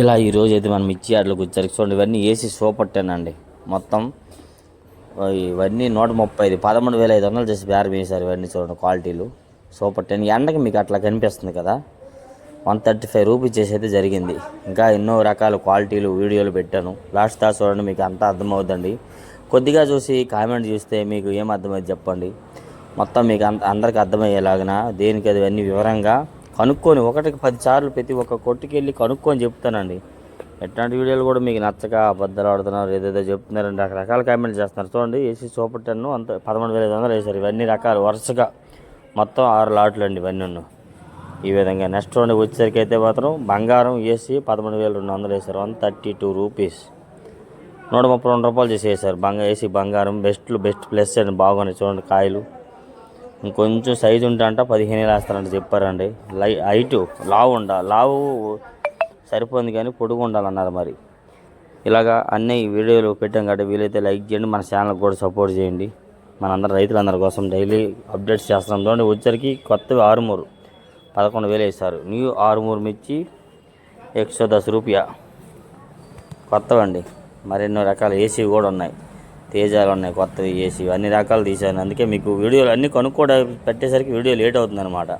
ఇలా ఈరోజు అయితే మనం ఇచ్చి అట్లా వచ్చారు చూడండి. ఇవన్నీ ఏసీ సూపర్ టెన్ అండి మొత్తం ఇవన్నీ నూట ముప్పై ఐదు పదమూడు వేల ఐదు వందలు చేసి బేరం వేశారు ఇవన్నీ చూడండి క్వాలిటీలు. సూపర్ టెన్ ఎండకి మీకు అట్లా కనిపిస్తుంది కదా. వన్ థర్టీ ఫైవ్ రూపీస్ చేసి అయితే జరిగింది. ఇంకా ఎన్నో రకాల క్వాలిటీలు వీడియోలు పెట్టాను. లాస్ట్ దా చూడండి మీకు అంతా అర్థమవుతుందండి కొద్దిగా చూసి కామెంట్ చూస్తే మీకు ఏం అర్థమైంది చెప్పండి. మొత్తం మీకు అంత అందరికి అర్థమయ్యేలాగిన దేనికి అది అన్ని వివరంగా కనుక్కొని ఒకటికి పది సార్లు ప్రతి ఒక్క కొట్టుకి వెళ్ళి కనుక్కొని చెప్తానండి. ఎట్లాంటి వీడియోలు కూడా మీకు నచ్చక అబద్ధాలు ఆడుతున్నారు ఏదేదో చెప్తున్నారండి రకరకాల కామెంట్లు చేస్తున్నారు. చూడండి ఏసీ సూపర్ టెన్ అంత పదమూడు వేల ఐదు వందలు వేసారు ఇవన్నీ రకాలు వరుసగా మొత్తం ఆరు లాట్లు అండి ఇవన్నీ. ఈ విధంగా నెక్స్ట్ రౌండ్ వచ్చేసరికి అయితే మాత్రం బంగారం ఏసీ పదమూడు వేల రెండు వందలు వేశారు. One thirty two rupees. నూట ముప్పై రెండు రూపాయలు చేసి వేశారు. బంగా ఏసీ బంగారం బెస్ట్లు బెస్ట్ ప్లస్ అండి. బాగున్నాయి. చూడండి కాయలు. ఇంకొంచెం సైజు ఉంటే అంట పదిహేను వేస్తారంట చెప్పారండి. లై హైటు లావు ఉండ లావు సరిపోయింది కానీ పొడుగు ఉండాలన్నారు మరి. ఇలాగా అన్ని వీడియోలు పెట్టాం కాబట్టి వీలైతే లైక్ చేయండి మన ఛానల్కి కూడా సపోర్ట్ చేయండి. మనందరం రైతులందరి కోసం డైలీ అప్డేట్స్ చేస్తున్నాం. చూడండి వచ్చరికి కొత్తవి ఆరుమూరు. పదకొండు వేలు వేస్తారు న్యూ ఆరుమూరు మిర్చి ఎక్సో దశ రూపాయ. కొత్తవండి. మరెన్నో రకాల ఏసీ కూడా ఉన్నాయి. తేజాలు ఉన్నాయి కొత్తవి ఏసీ అన్ని రకాలు తీశాను. అందుకే మీకు వీడియోలు అన్నీ కనుక్కోవడం పెట్టేసరికి వీడియో లేట్ అవుతుంది అనమాట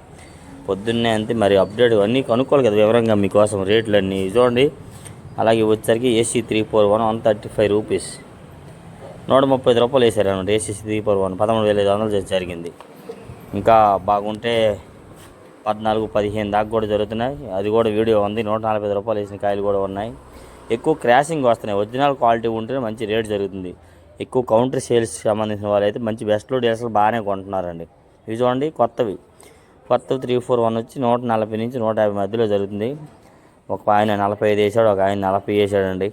పొద్దున్నే అంతే మరి అప్డేట్ అన్నీ కనుక్కోవాలి కదా వివరంగా మీకోసం రేట్లు అన్నీ చూడండి అలాగే వచ్చేసరికి AC three four one one thirty five rupees నూట ముప్పై రూపాయలు వేసారు అనమాట ఏసీ త్రీ ఫోర్ వన్ పదమూడు వేల ఐదు వందలు జరిగింది. ఇంకా బాగుంటే పద్నాలుగు పదిహేను దాకా కూడా జరుగుతున్నాయి. అది కూడా వీడియో ఉంది నూట నలభై ఐదు రూపాయలు వేసిన కాయలు కూడా ఉన్నాయి. ఎక్కువ క్రాసింగ్ వస్తున్నాయి. ఒరిజినల్ క్వాలిటీ ఉంటేనే మంచి రేట్ జరుగుతుంది. ఎక్కువ కౌంటర్ సేల్స్ సంబంధించిన వాళ్ళు అయితే మంచి బెస్ట్లో డీలర్స్ బాగానే కొంటున్నారండి. ఇవి చూడండి కొత్తవి. కొత్తవి త్రీ ఫోర్ వన్ వచ్చి నూట నలభై నుంచి నూట యాభై మధ్యలో జరుగుతుంది. ఒక ఆయన నలభై ఐదు వేసాడు ఒక ఆయన నలభై వేసాడండి.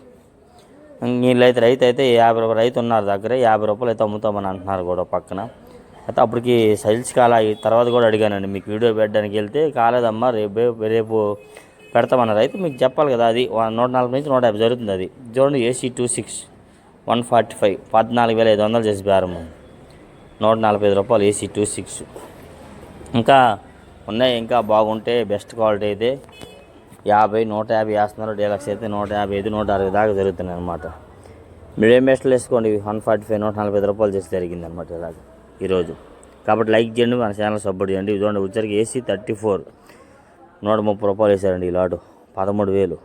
వీళ్ళైతే రైతు అయితే యాభై రూపాయలు రైతు ఉన్నారు దగ్గర యాభై రూపాయలు అయితే అమ్ముతామని అంటున్నారు కూడా పక్కన. అయితే అప్పటికి సైల్స్ కాల తర్వాత కూడా అడిగానండి మీకు వీడియో పెట్టడానికి వెళ్తే కాలేదమ్మా రేపు రేపు పెడతామన్నారు. అయితే మీకు చెప్పాలి కదా అది నూట నలభై నుంచి నూట యాభై జరుగుతుంది అది. చూడండి AC two six one forty five పద్నాలుగు వేల ఐదు వందలు చేసి బేరం నూట నలభై ఐదు రూపాయలు ఏసీ టూ సిక్స్. ఇంకా ఉన్నాయి ఇంకా బాగుంటే బెస్ట్ క్వాలిటీ అయితే యాభై నూట యాభై వేస్తున్నారు. డీలక్స్ అయితే నూట యాభై ఐదు నూట అరవై దాకా జరుగుతున్నాయి అనమాట మీడియం బెస్ట్లు వేసుకోండి? వన్ ఫార్టీ ఫైవ్ నూట నలభై ఐదు రూపాయలు చేసి జరిగింది అనమాట ఇలాగ ఈరోజు. కాబట్టి లైక్ చేయండి మన ఛానల్ సపోర్ట్ చేయండి. ఇది వచ్చరికి ఏసీ థర్టీ ఫోర్ నూట ముప్పై రూపాయలు వేసారండి ఈ లాటు. పదమూడు వేలు.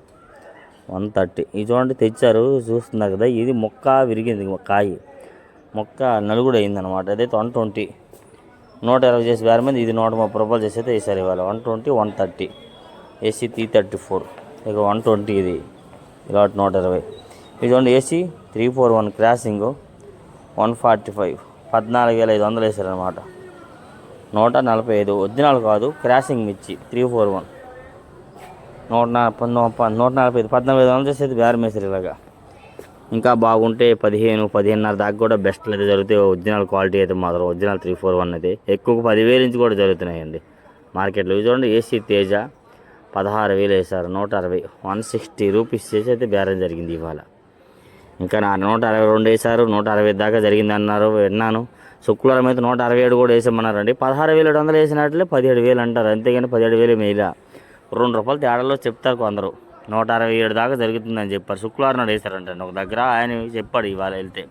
One thirty. ఇది చూడండి తెచ్చారు చూస్తున్నారు కదా ఇది మొక్క విరిగింది కాయి. మొక్క నలుగుడు అయిందనమాట అదే వన్ ట్వంటీ. నూట ఇరవై చేసి వేరే మంది ఇది నూట ముప్పై రూపాయలు చేసి అయితే వేసారు ఇవాళ. One twenty one thirty. AC three thirty four. ఇక వన్ ట్వంటీ ఇది. ఇలా నూట ఇరవై. ఇది చూడండి AC three four one crossing. One forty five. పద్నాలుగు వేల ఐదు వందలు వేసారనమాట నూట నలభై ఐదు. ఒరిజినల్ కాదు క్రాసింగ్ మిర్చి త్రీ ఫోర్ వన్. నూట నలభై నూట నలభై ఐదు పద్నాలుగు ఐదు వందలు చేసేది బేరం వేసారు ఇలాగా ఇంకా బాగుంటే పదిహేను పదిహేనున్నర దాకా కూడా బెస్ట్లు అయితే జరుగుతాయి. ఒరిజినల్ క్వాలిటీ అయితే మాత్రం ఒరిజినల్ త్రీ ఫోర్ వన్ అయితే. ఎక్కువ పదివేల నుంచి కూడా జరుగుతున్నాయండి. మార్కెట్లో ఇది చూడండి ఏసీ తేజ పదహారు వేలు వేశారు. నూట అరవై వన్ సిక్స్టీ రూపీస్ చేసి అయితే బేరం జరిగింది ఇవాళ. ఇంకా నా నూట అరవై రెండు వేశారు నూట అరవై దాకా జరిగింది అన్నారు విన్నాను. శుక్రవారం అయితే నూట అరవై ఏడు కూడా వేసామన్నారండి పదహారు వేల ఏడు వందలు వేసినట్లే పదిహేడు వేలు అంటారు. అంతేగాని పదిహేడు వేలు మేలా. రెండు రూపాయలు తేడాలో చెప్తారు కొందరు. నూట అరవై ఏడు దాకా జరుగుతుందని చెప్పారు. శుక్రవారం నాడు వేశారంటండి ఒక దగ్గర ఆయన చెప్పాడు ఇవాళ వెళ్తే.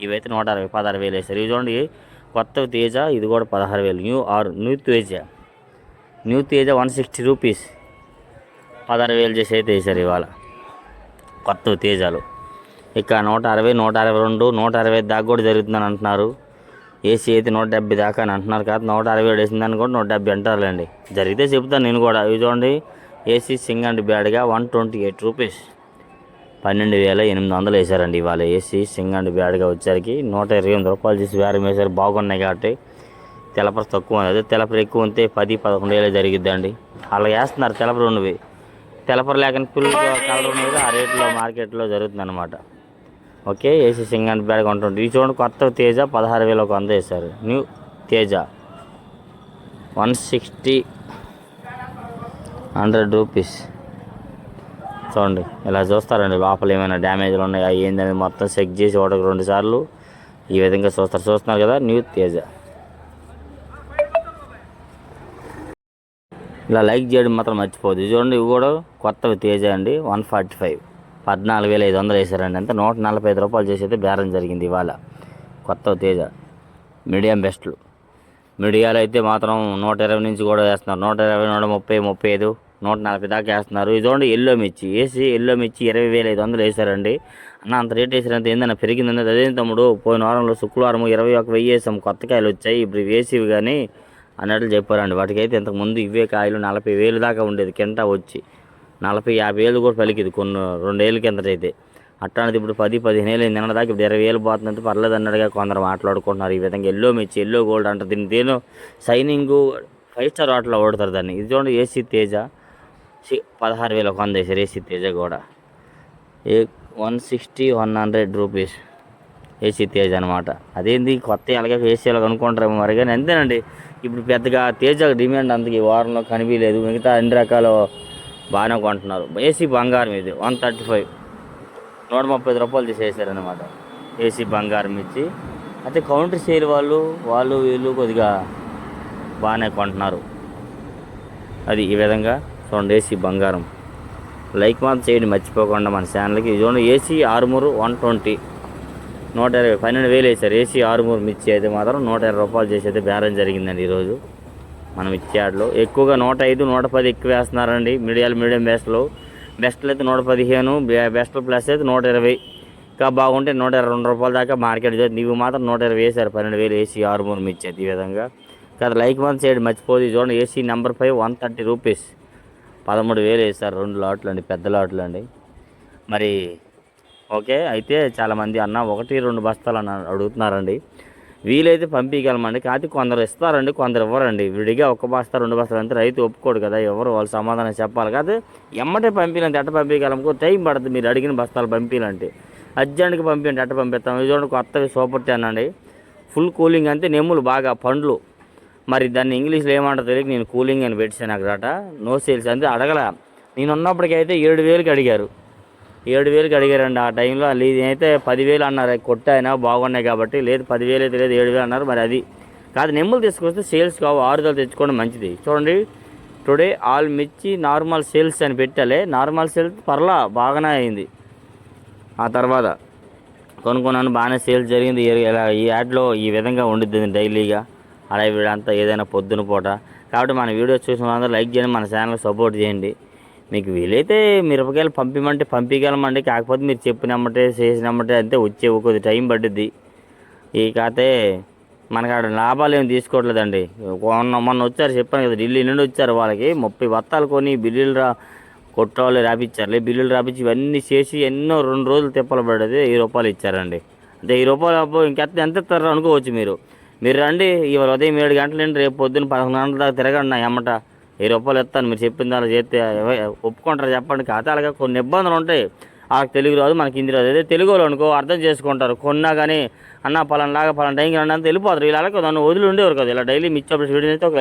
ఇవైతే నూట అరవై పదహారు వేలు వేశారు. ఇవి చూడండి కొత్త తేజ ఇది కూడా పదహారు వేలు. న్యూ ఆరు new Teja. New Teja one sixty rupees. పదహారు వేలు చేసి అయితే వేశారు ఇవాళ. కొత్త తేజాలు. ఇక నూట అరవై నూట అరవై రెండు నూట అరవై దాకా కూడా జరుగుతుందని అంటున్నారు. ఏసీ అయితే నూట డెబ్బై దాకా అని అంటున్నారు కాదు నూట అరవై ఏడు వేసిందని కూడా నూట డెబ్బై అంటారులేండి. జరిగితే చెప్తాను నేను కూడా. ఇవి చూడండి ఏసీ సింగ్ అండ్ బ్యాడ్గా వన్ ట్వంటీ ఎయిట్ రూపీస్. పన్నెండు వేల ఎనిమిది వందలు వేశారండి ఇవాళ ఏసీ సింగ్ అండ్ బ్యాడ్గా వచ్చేసరికి. నూట ఇరవై ఎనిమిది రూపాయలు చేసి వేరే వేశారు బాగున్నాయి కాబట్టి తెలపర తక్కువ ఉంది. అదే తెలపర ఎక్కువ ఉంటే పది పదకొండు వేలు జరిగిద్దండి. అలా వేస్తున్నారు తెలపర ఉన్నవి. తెలపర లేకని పిల్లలు కలర్ ఉన్నది ఆ రేట్లో మార్కెట్లో జరుగుతుంది అనమాట okay AC Singh and bag ఉంటుంది ఇది చూడండి కొత్త తేజ పదహారు వేల ఒక వంద వేశారు. New Teja. One sixty hundred rupees చూడండి ఇలా చూస్తారండి లోపల ఏమైనా డ్యామేజ్లు ఉన్నాయా ఏందని మొత్తం చెక్ చేసి ఒకటికి రెండు సార్లు ఈ విధంగా చూస్తారు. చూస్తున్నారు కదా న్యూ తేజ. ఇలా లైక్ చేయడం మాత్రం మర్చిపోదు చూడండి ఇవి కూడా కొత్తవి తేజ అండి వన్ ఫార్టీ ఫైవ్ పద్నాలుగు వేల ఐదు వందలు వేసారండి అంతే నూట నలభై ఐదు రూపాయలు చేసి అయితే బేరం జరిగింది ఇవాళ. కొత్త తేజ. మీడియం బెస్ట్లు మీడియాలో అయితే మాత్రం నూట ఇరవై నుంచి కూడా వేస్తున్నారు. నూట ఇరవై నూట ముప్పై ముప్పై ఐదు నూట నలభై దాకా వేస్తున్నారు. ఇది ఎల్లో మిర్చి. వేసి ఎల్లో మిర్చి ఇరవై వేల ఐదు వందలు వేసారండి అన్న అంత రేట్ వేసారంత ఏందన్న పెరిగిందన్న అదే తమ్ముడు పోయిన వారంలో శుక్రవారం ఇరవై ఒక వెయ్యి వేసాం కొత్త కాయలు వచ్చాయి. ఇప్పుడు వేసివి కానీ అన్నట్లు చెప్పారండి. వాటికైతే ఇంతకుముందు ఇవే కాయలు నలభై వేలు దాకా ఉండేది. కింట వచ్చి. నలభై యాభై వేలు కూడా పలికిది. కొన్ని రెండేళ్ళ కిందటైతే అట్లాంటిది ఇప్పుడు పది పదిహేను ఏళ్ళు నిన్న దాకా ఇప్పుడు ఇరవై వేలు పోతుందంటే పర్లేదు అన్నట్టుగా కొందరు మాట్లాడుకుంటున్నారు. ఈ విధంగా ఎల్లో మిర్చి ఎల్లో గోల్డ్ అంటారు. దీని దేని సైనింగ్ ఫైవ్ స్టార్ వాటిలో ఓడతారు దాన్ని. ఇది చూడండి ఏసీ తేజ. పదహారు వేల వంద వేసారు ఏసీ తేజ కూడా. A one sixty one hundred rupees AC Tej అనమాట అదేంది కొత్త అలాగే ఏసీలో కనుక్కుంటారేమో మరి. కానీ అంతేనండి. ఇప్పుడు పెద్దగా తేజ డిమాండ్ అందుకే ఈ వారంలో కనిపించలేదు. మిగతా అన్ని రకాలు బాగానే కొంటున్నారు. ఏసీ బంగారం ఇది వన్ థర్టీ ఫైవ్. నూట ముప్పై ఐదు రూపాయలు తీసేసారనమాట ఏసీ బంగారం ఇచ్చి అయితే కౌంటర్ సేల్ వాళ్ళు వాళ్ళు వీళ్ళు కొద్దిగా బాగానే కొంటున్నారు. అది ఈ విధంగా చూడండి ఏసీ బంగారం. లైక్ మాత్రం చేయండి మర్చిపోకుండా మన ఛానల్కి. చూడండి ఏసీ ఆరుమూరు వన్ ట్వంటీ. నూట ఇరవై పన్నెండు వేలు వేసారు ఏసీ ఆరుమూరు మిర్చి అయితే మాత్రం నూట ఇరవై రూపాయలు చేసి అయితే బేరం జరిగిందండి ఈరోజు. మనం ఇచ్చాడులో ఎక్కువగా నూట ఐదు నూట పది ఎక్కువ వేస్తున్నారండి మీడియాలు మీడియం బెస్ట్లు. బెస్ట్లు అయితే నూట పదిహేను బె- బెస్ట్ ప్లస్ అయితే నూట ఇరవై. ఇంకా బాగుంటే నూట ఇరవై రెండు రూపాయల దాకా మార్కెట్ చేసి నీవు మాత్రం నూట ఇరవై వేసారు పన్నెండు వేలు ఏసీ ఆరుమూరు మూడు ఇచ్చేది ఈ విధంగా. కదా లైక్ వన్ సైడ్ మర్చిపోదు. చూడండి AC number five one thirty rupees. పదమూడు వేలు వేసారు రెండు లాట్లు అండి పెద్ద లాట్లు అండి. మరి ఓకే అయితే చాలామంది అన్న ఒకటి రెండు బస్తాలు అన్న అడుగుతున్నారండి. వీలైతే పంపించగలమండి కాకపోతే కొందరు ఇస్తారండి కొందరు ఇవ్వరండి. విడిగా ఒక బస్తా రెండు బస్తాలు అంతా రైతు ఒప్పుకోడు కదా ఎవరు వాళ్ళు సమాధానం చెప్పాలి. కాదు ఎమ్మటే పంపించాలంటే ఎట్ట పంపించగలము టైం పడుతుంది మీరు అడిగిన బస్తాలు పంపించాలంటే అర్జెంట్గా పంపించండి ఎట్ట పంపిస్తాం? ఇది చూడండి కొత్తవి సూపర్ టెన్ అండి. ఫుల్ కూలింగ్ అంతే నెమ్ములు బాగా పండ్లు. మరి దాన్ని ఇంగ్లీష్లో ఏమంటారు తెలియక నేను కూలింగ్ అని పెట్టాను అక్కడ నో సేల్స్ అంతే అడగల. నేను ఉన్నప్పటికైతే ఏడు వేలకి అడిగారు. ఏడు వేలకి అడిగారండి. ఆ టైంలో లేదు అయితే పదివేలు అన్నారు. కొట్టాయినా బాగున్నాయి కాబట్టి లేదు పదివేలు అయితే లేదు ఏడు వేలు అన్నారు మరి అది. కాదు నెమ్మలు తీసుకొస్తే సేల్స్ కావు ఆరుదలు తెచ్చుకోవడం మంచిది. చూడండి టుడే ఆల్ మిర్చి నార్మల్ సేల్స్ అని పెట్టాలి నార్మల్ సేల్స్ పర్లా బాగానే అయింది. ఆ తర్వాత కొనుక్కున్నాను బాగానే సేల్స్ జరిగింది. ఈ- ఇలా ఈ యాడ్లో ఈ విధంగా ఉండిద్ది డైలీగా. అలా వీడంతా ఏదైనా పొద్దున పూట. కాబట్టి మన వీడియో చూసిన వాళ్ళందరూ లైక్ చేయండి మన ఛానల్ సపోర్ట్ చేయండి. మీకు వీలైతే మిరపకాయలు పంపిమంటే పంపించగలమండి కాకపోతే మీరు చెప్పినమ్మటే చేసినమ్మటే అంతే వచ్చే కొద్ది టైం పడుద్ది. ఈ కాతే మనకు ఆడ లాభాలు ఏమి తీసుకోవట్లేదండి. మొన్న మొన్న వచ్చారు చెప్పాను కదా ఢిల్లీ నుండి వచ్చారు వాళ్ళకి. ముప్పై బత్తాలు కొని బిల్లులు రా కొట్టవాళ్ళు రాపిచ్చారులే బిల్లులు రాపిచ్చి ఇవన్నీ చేసి ఎన్నో రెండు రోజులు తిప్పలు పడేది వెయ్యి రూపాయలు ఇచ్చారండి. అంటే ఈ రూపాయలు ఇంకెంత ఎంత ఇస్తారు అనుకోవచ్చు మీరు. మీరు రండి ఇవాళ ఉదయం ఏడు గంటలండి రేపు పొద్దున్న పదకొండు గంటల దాకా తిరగండి నా ఎమ్మట వెయ్యి రూపాయలు ఇస్తాను మీరు చెప్పిన దాని చేస్తే ఒప్పుకుంటారు చెప్పండి. ఖాతాలుగా కొన్ని ఇబ్బందులు ఉంటాయి. వాళ్ళకి తెలుగు రాదు మనకి హిందీ రాదు. అదే తెలుగు వాళ్ళు అనుకో అర్థం చేసుకుంటారు. కొన్నా కానీ అన్న పలానాలాగా పలానా టైంకి రండి అంతా వెళ్ళిపోతారు. ఇలా నన్ను వదిలి ఉండేవారు కదా. ఇలా డైలీ మిచ్చి వీడియో అయితే ఒక